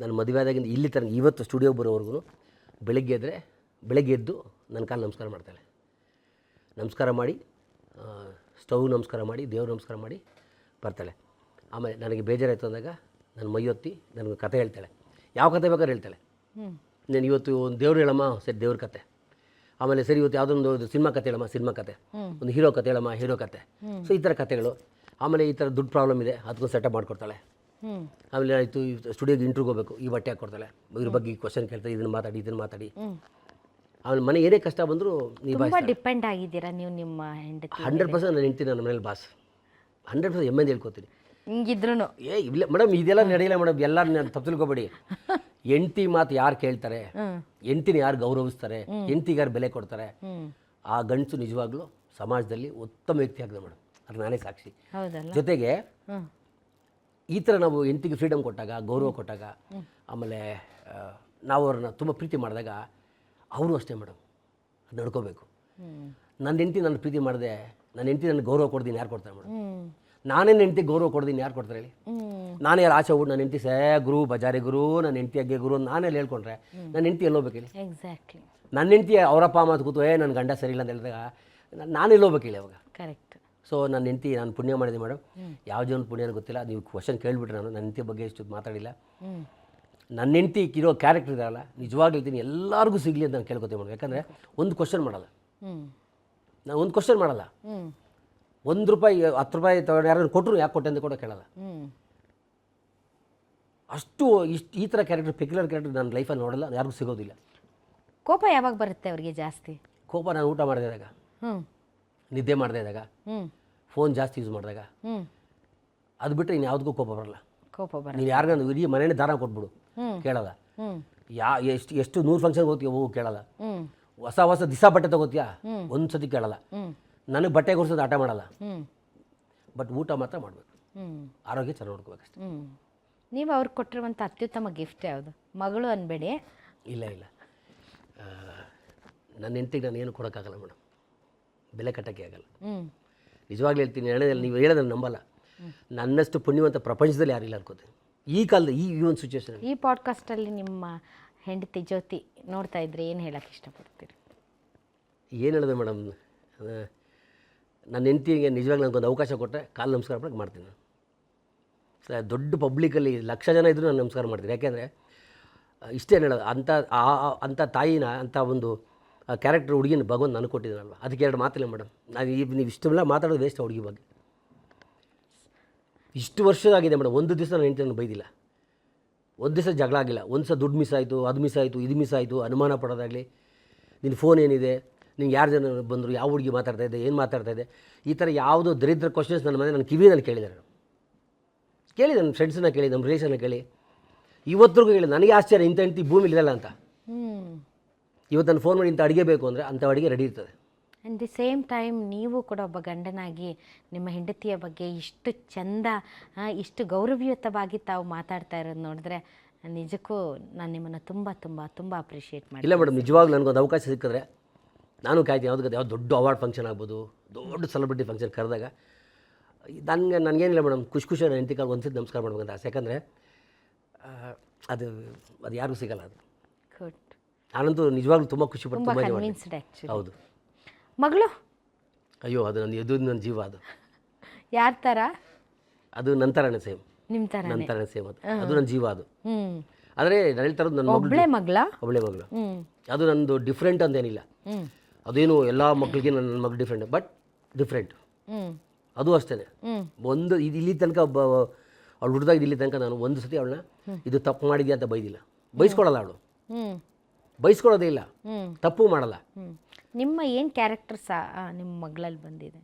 ನಾನು ಮದುವೆ ಆದಾಗಿಂದ ಇಲ್ಲಿ ತನಕ ಇವತ್ತು ಸ್ಟುಡಿಯೋ ಬರೋವರೆಗೂ ಬೆಳಗ್ಗೆ ಎದ್ದರೆ ಬೆಳಗ್ಗೆ ಎದ್ದು ನನ್ನ ಕಾಲು ನಮಸ್ಕಾರ ಮಾಡ್ತಾಳೆ ನಮಸ್ಕಾರ ಮಾಡಿ ಸ್ಟವ್ ನಮಸ್ಕಾರ ಮಾಡಿ ದೇವ್ರ ನಮಸ್ಕಾರ ಮಾಡಿ ಬರ್ತಾಳೆ. ಆಮೇಲೆ ನನಗೆ ಬೇಜಾರಾಯಿತು ಅಂದಾಗ ನನ್ನ ಮೈಯೊತ್ತಿ ನನಗೆ ಕತೆ ಹೇಳ್ತಾಳೆ. ಯಾವ ಕತೆ ಬೇಕಾದ್ರೆ ಹೇಳ್ತಾಳೆ. ನಾನು ಇವತ್ತು ಒಂದು ದೇವ್ರು ಹೇಳಮ್ಮ ಸರಿ ದೇವ್ರ ಕತೆ. ಆಮೇಲೆ ಸರಿ ಇವತ್ತು ಯಾವುದೊಂದು ಸಿನಿಮಾ ಕತೆ ಹೇಳಮ್ಮ ಸಿನಿಮಾ ಕತೆ. ಒಂದು ಹೀರೋ ಕತೆ ಹೇಳಮ್ಮ ಹೀರೋ ಕತೆ. ಸೊ ಈ ಥರ ಕತೆಗಳು. ಆಮೇಲೆ ಈ ಥರ ದುಡ್ಡು ಪ್ರಾಬ್ಲಮ್ ಇದೆ ಅದಕ್ಕೂ ಸೆಟಪ್ ಮಾಡಿಕೊಡ್ತಾಳೆ. ಆಮೇಲೆ ಆಯಿತು ಸ್ಟುಡಿಯೋಗೆ ಇಂಟ್ರ್ಯೂಗೆ ಹೋಗ್ಬೇಕು. ಈ ಬಟ್ಟೆ ಹಾಕ್ಕೊಡ್ತಾಳೆ ಇದ್ರ ಬಗ್ಗೆ ಕ್ವಶನ್ ಕೇಳ್ತಾರೆ ಇದನ್ನು ಮಾತಾಡಿ ಇದನ್ನು ಮಾತಾಡಿ. ಆಮೇಲೆ ಮನೆ ಏನೇ ಕಷ್ಟ ಬಂದರೂ ನೀವು ಡಿಪೆಂಡ್ ಆಗಿದ್ದೀರಾ ನೀವು ನಿಮ್ಮ ಹೆಂಡತಿ ಹಂಡ್ರೆಡ್ ಪರ್ಸೆಂಟ್ ನಾನು ಹೆಂಡ್ತೀನಿ ನನ್ನ ಮನೇಲಿ ಬಾಸ್. ಹಂಡ್ರೆಡ್ ಪರ್ಸೆಂಟ್ ಎಮ್ಮೆಂದು ಹೇಳ್ಕೊತೀನಿ. ಹಿಂಗಿದ್ರು ಏ ಇಲ್ಲ ಮೇಡಮ್ ಇದೆಲ್ಲ ನಡೆಯಲ್ಲ ಮೇಡಮ್ ಎಲ್ಲ ತಪ್ಪು ತಿಳ್ಕೊಬೇಡಿ ಹೆಂಡ್ತಿ ಮಾತು ಯಾರು ಕೇಳ್ತಾರೆ? ಹೆಂಡ್ತಿನ ಯಾರು ಗೌರವಿಸ್ತಾರೆ? ಹೆಂಡ್ತಿಗೆ ಯಾರು ಬೆಲೆ ಕೊಡ್ತಾರೆ? ಆ ಗಂಡಸು ನಿಜವಾಗ್ಲೂ ಸಮಾಜದಲ್ಲಿ ಉತ್ತಮ ವ್ಯಕ್ತಿ ಆಗಿದೆ ಮೇಡಮ್ ಅದು ನಾನೇ ಸಾಕ್ಷಿ. ಜೊತೆಗೆ ಈ ಥರ ನಾವು ಹೆಂಡ್ತಿಗೆ ಫ್ರೀಡಮ್ ಕೊಟ್ಟಾಗ ಗೌರವ ಕೊಟ್ಟಾಗ ಆಮೇಲೆ ನಾವು ಅವ್ರನ್ನ ತುಂಬ ಪ್ರೀತಿ ಮಾಡಿದಾಗ ಅವರು ಅಷ್ಟೇ ಮೇಡಮ್ ಅದು ನಡ್ಕೋಬೇಕು. ನನ್ನ ಹೆಂಡತಿ ನನ್ನ ಪ್ರೀತಿ ಮಾಡಿದೆ ನನ್ನ ಹೆಂಡತಿ ನನಗೆ ಗೌರವ ಕೊಡ್ದಿನ ಯಾರು ಕೊಡ್ತಾರೆ ಮೇಡಮ್ ನಾನೇ ನನ್ನ ಹೆಂಡ್ತಿ ಗೌರವ ಕೊಡ್ದಿನ ಯಾರು ಕೊಡ್ತಾರೆ ಹೇಳಿ? ನಾನು ಯಾರು ಆಚೆ ಹೋಗ್ಬಿಟ್ಟು ನನ್ನ ಹೆಂಡತಿ ಸೇ ಗುರು ಬಜಾರಿ ಗುರು ನನ್ನ ಹೆಂಡತಿ ಅಗ್ಗೆ ಗುರು ನಾನೇ ಹೇಳ್ಕೊಂಡ್ರೆ ನನ್ನ ಹೆಂಡ್ತಿ ಎಲ್ಲೋಗ್ಬೇಕು ಹೇಳಿ? ಎಕ್ಸಾಕ್ಟ್ಲಿ ನನ್ನ ಹೆಂಡತಿ ಅವರಪ್ಪ ಮಾತು ಕೂತು ಏ ನನ್ನ ಗಂಡ ಸರಿ ಇಲ್ಲ ಅಂತ ಹೇಳಿದಾಗ ನಾನು ಎಲ್ಲೋಗ್ಬೇಕು ಹೇಳಿ ಅವಾಗ? ಕರೆಕ್ಟ್ ಸೊ ನನ್ನ ಹೆಂಡ್ತಿ ನಾನು ಪುಣ್ಯ ಮಾಡಿದೆ ಮೇಡಮ್. ಯಾವ ಜನ ಪುಣ್ಯ ಗೊತ್ತಿಲ್ಲ. ನೀವು ಕ್ವಶನ್ ಕೇಳಿಬಿಟ್ರೆ ನಾನು. ನನ್ನ ಹೆಂಡತಿ ಬಗ್ಗೆ ಇಷ್ಟು ಮಾತಾಡಿಲ್ಲ. ನನ್ನ ಹೆಂಡತಿ ಇರೋ ಕ್ಯಾರೆಕ್ಟರ್ ಇದಾರಲ್ಲ ನಿಜವಾಗ್ಲೂ ಎಲ್ಲರಿಗೂ ಸಿಗಲಿ ಅಂತ ನಾನು ಕೇಳ್ಕೊತೀನಿ ಮೇಡಮ್. ಯಾಕಂದರೆ ಒಂದು ಕ್ವಶನ್ ಮಾಡಲ್ಲ. ನಾನು ಒಂದು ಕ್ವಶನ್ ಮಾಡಲ್ಲ. ಒಂದು ರೂಪಾಯಿ ಹತ್ತು ರೂಪಾಯಿ ತಗೊಂಡು ಯಾರು ಕೊಟ್ಟರು ಯಾಕೆ ಕೊಟ್ಟೆ ಅಂತ ಕೂಡ ಕೇಳಲ್ಲ. ಅಷ್ಟು ಇಷ್ಟು ಈ ಥರ ಕ್ಯಾರೆಕ್ಟರ್ ಪೆಕ್ಯುಲರ್ ಕ್ಯಾರೆಕ್ಟರ್ ನನ್ನ ಲೈಫಲ್ಲಿ ನೋಡಲ್ಲ. ಯಾರಿಗೂ ಸಿಗೋದಿಲ್ಲ. ಕೋಪ ಯಾವಾಗ ಬರುತ್ತೆ ಅವರಿಗೆ ಜಾಸ್ತಿ? ಕೋಪ ನಾನು ಊಟ ಮಾಡಿದಾಗ ಹ್ಞೂ ನಿದ್ದೆ ಮಾಡದೇ ಇದ್ದಾಗ ಫೋನ್ ಜಾಸ್ತಿ ಯೂಸ್ ಮಾಡಿದಾಗ ಅದು ಬಿಟ್ಟರೆ ಇನ್ನು ಯಾವುದಕ್ಕೂ ಕೋಪ ಬರಲ್ಲ. ಕೋಪ ಬರಲ್ಲ. ನೀನು ಯಾರಿಗಾನ ಇಡೀ ಮನೇಲಿ ದಾರ ಕೊಟ್ಬಿಡು ಕೇಳಲ್ಲ. ಯಾ ಎಷ್ಟು ಎಷ್ಟು ನೂರು ಫಂಕ್ಷನ್ ಹೋಗ್ತೀಯ ಹೋಗು ಕೇಳಲ್ಲ. ಹೊಸ ಹೊಸ ದಿಸ ಬಟ್ಟೆ ತಗೋತೀಯ? ಒಂದು ಸತಿ ಕೇಳಲ್ಲ. ನನಗೆ ಬಟ್ಟೆ ಕೊಡ್ಸೋದು ಆಟ ಮಾಡಲ್ಲ. ಬಟ್ ಊಟ ಮಾತ್ರ ಮಾಡಬೇಕು. ಆರೋಗ್ಯ ಚೆನ್ನಾಗಿ ನೋಡ್ಕೋಬೇಕಷ್ಟೆ. ನೀವು ಅವ್ರಿಗೆ ಕೊಟ್ಟಿರುವಂಥ ಅತ್ಯುತ್ತಮ ಗಿಫ್ಟ್ ಯಾವುದು? ಮಗಳು ಅನ್ಬೇಡಿ. ಇಲ್ಲ ಇಲ್ಲ. ನನ್ನ ಹೆಂಡತಿಗೆ ನಾನು ಏನು ಕೊಡೋಕ್ಕಾಗಲ್ಲ ಮೇಡಮ್ ಬೆಲೆ ಕಟ್ಟೋಕ್ಕೆ ಆಗಲ್ಲ. ನಿಜವಾಗ್ಲೂ ಹೇಳ್ತೀನಿ ಹೇಳೋದಿಲ್ಲ ನೀವು ಹೇಳೋದನ್ನು ನಂಬಲ್ಲ. ನನ್ನಷ್ಟು ಪುಣ್ಯವಂತ ಪ್ರಪಂಚದಲ್ಲಿ ಯಾರಿಲ್ಲ ಅನ್ಕೋತೀನಿ. ಈ ಕಾಲದ ಈ ಈ ಒಂದು ಸಿಚುವೇಶನ್ ಈ ಪಾಡ್ಕಾಸ್ಟಲ್ಲಿ ನಿಮ್ಮ ಹೆಂಡತಿ ಜ್ಯೋತಿ ನೋಡ್ತಾ ಇದ್ರೆ ಏನು ಹೇಳಕ್ಕೆ ಇಷ್ಟಪಡ್ತೀರಿ? ಏನು ಹೇಳಿದೆ ಮೇಡಮ್? ನನ್ನ ಹೆಂಡತಿಗೆ ನಿಜವಾಗ್ಲೂ ನನಗೊಂದು ಅವಕಾಶ ಕೊಟ್ಟರೆ ಕಾಲು ನಮಸ್ಕಾರ ಮಾಡಕ್ಕೆ ಮಾಡ್ತೀನಿ ನಾನು. ದೊಡ್ಡ ಪಬ್ಲಿಕಲ್ಲಿ ಲಕ್ಷ ಜನ ಇದ್ದರೂ ನಾನು ನಮಸ್ಕಾರ ಮಾಡ್ತೀನಿ. ಯಾಕೆಂದರೆ ಇಷ್ಟೇನು ಹೇಳೋದು ಅಂಥ ಆ- ಅಂಥ ತಾಯಿನ ಅಂಥ ಒಂದು ಕ್ಯಾರೆಕ್ಟರ್ ಹುಡುಗಿನ ಭಗವಂತ ನನಗೆ ಕೊಟ್ಟಿದ್ದಾನಲ್ವ? ಅದಕ್ಕೆ ಎರಡು ಮಾತಿಲ್ಲ ಮೇಡಮ್ ನಾನು ಈ ನೀವು ಇಷ್ಟೆಲ್ಲ ಮಾತಾಡೋದು ವೇಸ್ಟ್ ಹುಡುಗಿ ಬಗ್ಗೆ. ಇಷ್ಟು ವರ್ಷದಾಗಿದೆ ಮೇಡಮ್ ಒಂದು ದಿವಸ ನಾನು ಹೆಂಡತಿ ಬೈದಿಲ್ಲ. ಒಂದು ದಿವಸ ಜಗಳ ಆಗಿಲ್ಲ. ಒಂದು ದಿವಸ ದುಡ್ಡು ಮಿಸ್ ಆಯಿತು, ಅದು ಮಿಸ್ ಆಯಿತು, ಇದು ಮಿಸ್ ಆಯಿತು, ಅನುಮಾನ ಪಡೋದಾಗಲಿ. ನಿನ್ನ ಫೋನ್ ಏನಿದೆ? ನಿಂಗೆ ಯಾರು ಜನ ಬಂದರು? ಯಾವ ಹುಡುಗಿ ಮಾತಾಡ್ತಾ ಇದ್ದೆ? ಏನು ಮಾತಾಡ್ತಾ ಇದ್ದೆ? ಈ ಥರ ಯಾವುದೋ ದರಿದ್ರ ಕ್ವಶನ್ಸ್ ನನ್ನ ಮನೆ ನನ್ನ ಕಿವಿಯಲ್ಲಿ ಕೇಳಿದ್ದಾರೆ ಕೇಳಿ ನನ್ನ ಫ್ರೆಂಡ್ಸನ್ನ ಕೇಳಿ, ನಮ್ಮ ರಿಲೇಷನ್ನ ಕೇಳಿ. ಇವತ್ತಿಗೂ ಕೇಳಿ ನನಗೆ ಆಶ್ಚರ್ಯ, ಇಂಥ ಹೆಂಡತಿ ಇರಲ್ಲ ಅಂತ. ಇವತ್ತು ನಾನು ಫೋನ್ ಮಾಡಿ ಇಂಥ ಅಡುಗೆ ಬೇಕು ಅಂದರೆ ಅಂಥ ಅಡುಗೆ ರೆಡಿ ಇರ್ತದೆ. ಆ್ಯಂಡ್ ದಿ ಸೇಮ್ ಟೈಮ್ ನೀವು ಕೂಡ ಒಬ್ಬ ಗಂಡನಾಗಿ ನಿಮ್ಮ ಹೆಂಡತಿಯ ಬಗ್ಗೆ ಇಷ್ಟು ಚಂದ ಇಷ್ಟು ಗೌರವಯುತವಾಗಿ ತಾವು ಮಾತಾಡ್ತಾ ಇರೋದು ನೋಡಿದ್ರೆ ನಿಜಕ್ಕೂ ನಾನು ನಿಮ್ಮನ್ನು ತುಂಬ ತುಂಬ ತುಂಬ ಅಪ್ರಿಷಿಯೇಟ್ ಮಾಡಿ ಇಲ್ಲ ಮೇಡಮ್ ನಿಜವಾಗ್ಲೂ ನನಗೊಂದು ಅವಕಾಶ ಸಿಕ್ಕಿದ್ರೆ ನಾನು ಕಾಯ್ತೀನಿ. ಯಾವುದಕ್ಕೆ ಯಾವ್ದು ದೊಡ್ಡ ಅವಾರ್ಡ್ ಫಂಕ್ಷನ್ ಆಗ್ಬೋದು ದೊಡ್ಡ ಸೆಲೆಬ್ರಿಟಿ ಫಂಕ್ಷನ್ ಕರೆದಾಗ. ನನಗೆ ನನಗೇನಿಲ್ಲ ಮೇಡಮ್ ಖುಷಿ ಖುಷಿ ಹೆಂಡತಿ ಕಾಲು ಒಂದ್ಸತಿ ನಮಸ್ಕಾರ ಮಾಡ್ಬೇಕಂತ ಆಸೆ. ಯಾಕಂದರೆ ಅದು ಅದು ಯಾರಿಗೂ ಸಿಗಲ್ಲ ಅದು. ನಾನಂತೂ ನಿಜವಾಗ್ಲೂ ತುಂಬ ಖುಷಿ ತುಂಬ. ಕನ್ವಿನ್ಸ್ಡ್ ಆ್ಯಕ್ಚುಲಿ ಹೌದು. ಮಗಳು? ಅಯ್ಯೋ ಅದು ನನ್ನ ಎದು ನನ್ನ ಜೀವ ಅದು. ಯಾರ ಥರ ಅದು ನಂತರನೇ ಸೇಮ್ ನಿಮ್ಮ ಥರ ನಂತರನೇ ಸೇಮ್ ಅದು. ಅದು ನನ್ನ ಜೀವ ಅದು. ಆದರೆ ನಾನು ಹೇಳ್ತಾ ಇರೋದು ನನ್ನ ಮಗಳು. ಒಬ್ಬಳೇ ಮಗಳ? ಮಗಳು. ಅದು ನಂದು ಡಿಫ್ರೆಂಟ್ ಅಂತೇನಿಲ್ಲ ಏನಿಲ್ಲ ಅದೇನು ಎಲ್ಲ ಮಕ್ಕಳಿಗೆ ನನ್ನ ಮಗಳು ಡಿಫ್ರೆಂಟ್ ಬಟ್ ಡಿಫ್ರೆಂಟ್ ಅದು ಅಷ್ಟೇ ಒಂದು ಇದು ಇಲ್ಲಿ ತನಕ ಒಬ್ಬ ಅವಳು ಹುಡ್ದಾಗ ಇಲ್ಲಿ ತನಕ ನಾನು ಒಂದು ಸತಿ ಅವಳನ್ನ ಇದು ತಪ್ಪು ಮಾಡಿದ್ಯಾ ಅಂತ ಬೈದಿಲ್ಲ. ಬೈಸ್ಕೊಳಲ್ಲ ಅವಳು. ಬೈಸ್ಕೊಳ್ಳೋದೇ ಇಲ್ಲ. ತಪ್ಪು ಮಾಡಲ್ಲ. ನಿಮ್ಮ ಏನು ಕ್ಯಾರೆಕ್ಟರ್ ಸಹ ನಿಮ್ಮ ಮಗಳಲ್ಲಿ ಬಂದಿದೆ?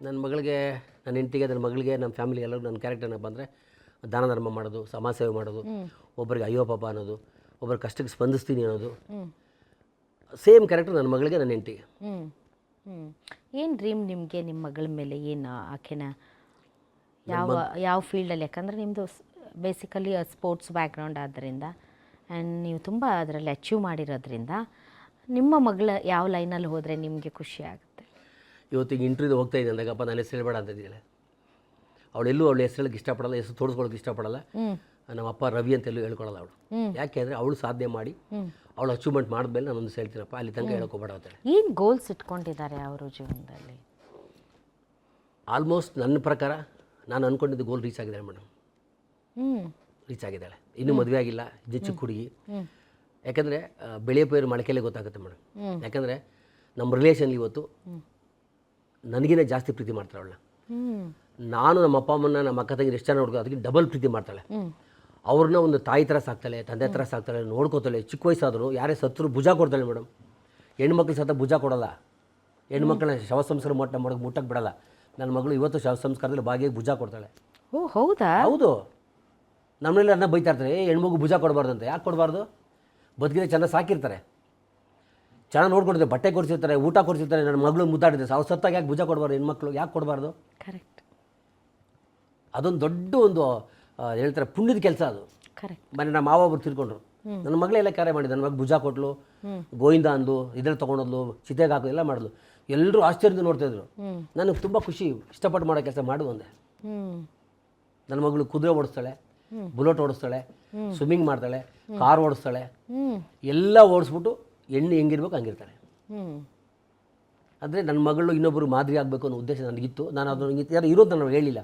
ನನ್ನ ಮಗಳಿಗೆ ನನ್ನ ಹೆಂಡತಿಗೆ ನನ್ನ ಮಗಳಿಗೆ ನಮ್ಮ ಫ್ಯಾಮಿಲಿ ಎಲ್ಲರೂ ನನ್ನ ಕ್ಯಾರೆಕ್ಟರ್ನ ಬಂದರೆ ದಾನ ಧರ್ಮ ಮಾಡೋದು ಸಮಾಜ ಸೇವೆ ಮಾಡೋದು ಒಬ್ಬರಿಗೆ ಅಯ್ಯೋ ಪಾಪ ಅನ್ನೋದು ಒಬ್ಬರ ಕಷ್ಟಕ್ಕೆ ಸ್ಪಂದಿಸ್ತೀನಿ ಅನ್ನೋದು. ಸೇಮ್ ಕ್ಯಾರೆಕ್ಟರ್ ನನ್ನ ಮಗಳಿಗೆ ನನ್ನ ಹೆಂಡತಿಗೆ. ಹ್ಞೂ ಹ್ಞೂ ಏನು ಡ್ರೀಮ್ ನಿಮಗೆ ನಿಮ್ಮ ಮಗಳ ಮೇಲೆ? ಏನು ಆಕೆನ ಯಾವ ಯಾವ ಫೀಲ್ಡಲ್ಲಿ ಯಾಕಂದರೆ ನಿಮ್ಮದು ಬೇಸಿಕಲಿ ಸ್ಪೋರ್ಟ್ಸ್ ಬ್ಯಾಕ್ಗ್ರೌಂಡ್ ಆದ್ದರಿಂದ ಆ್ಯಂಡ್ ನೀವು ತುಂಬ ಅದರಲ್ಲಿ ಅಚೀವ್ ಮಾಡಿರೋದ್ರಿಂದ ನಿಮ್ಮ ಮಗಳ ಯಾವ ಲೈನಲ್ಲಿ ಹೋದರೆ ನಿಮಗೆ ಖುಷಿ ಆಗುತ್ತೆ? ಇವತ್ತಿಗೆ ಇಂಟರ್ವ್ಯೂ ಹೋಗ್ತಾ ಇದ್ದೆ ಅಂದಾಗಪ್ಪ ನಾನು ಹೆಸರು ಹೇಳ್ಬೇಡ ಅಂತ ಇದ್ದಾಳೆ ಅವಳೆಲ್ಲೂ ಅವಳ ಹೇಳಕ್ಕೆ ಇಷ್ಟಪಡಲ್ಲ ಹೆಸರು ತೋರಿಸ್ಕೊಳ್ಳೋಕೆ ಇಷ್ಟಪಡಲ್ಲ ನಮ್ಮ ಅಪ್ಪ ರವಿ ಅಂತೆಲ್ಲೂ ಹೇಳ್ಕೊಳ್ಳಲ್ಲ ಅವಳು. ಯಾಕೆ ಅಂದರೆ ಅವಳು ಸಾಧನೆ ಮಾಡಿ ಅವಳು ಅಚೀವ್ಮೆಂಟ್ ಮಾಡಿದ್ಮೇಲೆ ನಾನು ಒಂದು ಹೇಳ್ತೀನಪ್ಪ ಅಲ್ಲಿ ತನಕ ಹೇಳ್ಕೊಬೇಡ ಅಂತೇಳಿ ಏನು ಗೋಲ್ಸ್ ಇಟ್ಕೊಂಡಿದ್ದಾರೆ ಅವರು ಜೀವನದಲ್ಲಿ? ಆಲ್ಮೋಸ್ಟ್ ನನ್ನ ಪ್ರಕಾರ ನಾನು ಅಂದ್ಕೊಂಡಿದ್ದು ಗೋಲ್ ರೀಚ್ ಆಗಿದೆ ಮೇಡಮ್. ಹ್ಞೂ ರೀಚ್ ಆಗಿದ್ದಾಳೆ ಇನ್ನೂ ಮದುವೆ ಆಗಿಲ್ಲ ಇದು ಚಿಕ್ಕ ಹುಡುಗಿ. ಯಾಕಂದರೆ ಬೆಳೆಯೋ ಪೈರು ಮಳಕೆಯಲ್ಲೇ ಗೊತ್ತಾಗುತ್ತೆ ಮೇಡಮ್. ಯಾಕಂದರೆ ನಮ್ಮ ರಿಲೇಷನ್ ಇವತ್ತು ನನಗಿನೇ ಜಾಸ್ತಿ ಪ್ರೀತಿ ಮಾಡ್ತಾಳೆ ಅವಳನ್ನ ನಾನು ನಮ್ಮ ಅಪ್ಪ ಅಮ್ಮನ ನಮ್ಮ ಅಕ್ಕ ತಂಗಿ ಎಷ್ಟು ನೋಡ್ಕೋ ಅದಕ್ಕೆ ಡಬಲ್ ಪ್ರೀತಿ ಮಾಡ್ತಾಳೆ. ಅವ್ರನ್ನ ಒಂದು ತಾಯಿ ಥರ ಸಾಕ್ತಾಳೆ ತಂದೆ ಥರ ಸಾಕ್ತಾಳೆ ನೋಡ್ಕೋತಾಳೆ ಚಿಕ್ಕ ವಯಸ್ಸಾದರೂ ಯಾರೇ ಸತ್ರು ಭುಜ ಕೊಡ್ತಾಳೆ ಮೇಡಮ್. ಹೆಣ್ಮಕ್ಳು ಸತ ಭುಜ ಕೊಡಲ್ಲ. ಹೆಣ್ಮಕ್ಳನ್ನ ಶವ ಸಂಸ್ಕಾರ ಮಟ್ಟ ಮಾಡೋಕೆ ಮುಟ್ಟಕ್ಕೆ ಬಿಡಲ್ಲ. ನನ್ನ ಮಗಳು ಇವತ್ತು ಶವ ಸಂಸ್ಕಾರದಲ್ಲಿ ಭಾಗಿಯಾಗಿ ಭುಜ ಕೊಡ್ತಾಳೆ. ಓ ಹೌದಾ? ಹೌದು. ನಮ್ಮನೇಲಿ ಅನ್ನ ಬೈತಾ ಇರ್ತಾರೆ ಏ ಹೆಣ್ಮಗು ಭುಜ ಕೊಡಬಾರ್ದು ಅಂತ ಯಾಕೆ ಕೊಡಬಾರ್ದು? ಬದುಕಿದ್ರೆ ಚೆನ್ನಾಗಿ ಸಾಕಿರ್ತಾರೆ. ಚೆನ್ನಾಗಿ ನೋಡ್ಕೊಂಡಿರ್ತಾರೆ ಬಟ್ಟೆ ಕೊಡಿಸಿರ್ತಾರೆ ಊಟ ಕೊಡಿಸಿರ್ತಾರೆ ನನ್ನ ಮಗಳು ಮುದ್ದಾಡಿದೆ ಸಾವು ಸತ್ತಾಗ ಯಾಕೆ ಭುಜ ಕೊಡಬಾರ್ದು ಹೆಣ್ಮಕ್ಳು? ಯಾಕೆ ಕೊಡಬಾರ್ದು? ಕರೆಕ್ಟ್ ಅದೊಂದು ದೊಡ್ಡ ಒಂದು ಹೇಳ್ತಾರೆ ಪುಣ್ಯದ ಕೆಲಸ ಅದು. ಕರೆಕ್ಟ್ ಮನೆ ನಮ್ಮ ಮಾವ ಒಬ್ರು ತಿರ್ಕೊಂಡ್ರು. ನನ್ನ ಮಗಳೆಲ್ಲ ಕಾರ್ಯ ಮಾಡಿದ ನನ್ನ ಮಗ ಭುಜ ಕೊಟ್ಲು ಗೋವಿಂದ ಅಂದು ಇದ್ರಲ್ಲಿ ತೊಗೊಂಡೋದ್ಲು ಚಿತೆಗೆ ಹಾಕೋದು ಎಲ್ಲ ಮಾಡಿದ್ಲು. ಎಲ್ಲರೂ ಆಶ್ಚರ್ಯದಿಂದ ನೋಡ್ತಾಯಿದ್ರು ನನಗೆ ತುಂಬ ಖುಷಿ ಇಷ್ಟಪಟ್ಟು ಮಾಡೋ ಕೆಲಸ ಮಾಡು ಅಂದೆ. ನನ್ನ ಮಗಳು ಕುದುರೆ ಓಡಿಸ್ತಾಳೆ. ಬುಲೆಟ್ ಓಡಿಸ್ತಾಳೆ ಸ್ವಿಮ್ಮಿಂಗ್ ಮಾಡ್ತಾಳೆ ಕಾರ್ ಓಡಿಸ್ತಾಳೆ. ಎಲ್ಲ ಓಡಿಸ್ಬಿಟ್ಟು ಹೆಣ್ಣು ಹೆಂಗಿರ್ಬೇಕು ಹಂಗಿರ್ತಾಳೆ. ಅಂದರೆ ನನ್ನ ಮಗಳು ಇನ್ನೊಬ್ಬರು ಮಾದರಿ ಆಗಬೇಕು ಅನ್ನೋ ಉದ್ದೇಶ ನನಗಿತ್ತು. ನಾನು ಅದನ್ನು ಯಾರು ಇರೋದು ನಾನು ಹೇಳಿಲ್ಲ.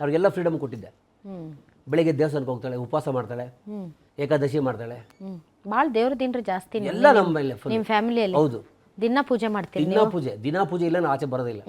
ಅವ್ರಿಗೆಲ್ಲ ಫ್ರೀಡಮ್ ಕೊಟ್ಟಿದ್ದೆ. ಬೆಳಿಗ್ಗೆ ದೇವಸ್ಥಾನಕ್ಕೆ ಹೋಗ್ತಾಳೆ ಉಪವಾಸ ಮಾಡ್ತಾಳೆ ಏಕಾದಶಿ ಮಾಡ್ತಾಳೆ. ಭಾಳ ದೇವ್ರ ದಿನರು ಜಾಸ್ತಿ ಎಲ್ಲ ನಮ್ಮ ಫ್ಯಾಮಿಲಿಯಲ್ಲಿ ಹೌದು. ದಿನ ಪೂಜೆ ಮಾಡ್ತೀವಿ ದಿನ ಪೂಜೆ ದಿನಾ ಪೂಜೆ ಇಲ್ಲ ನಾನು ಆಚೆ ಬರೋದಿಲ್ಲ.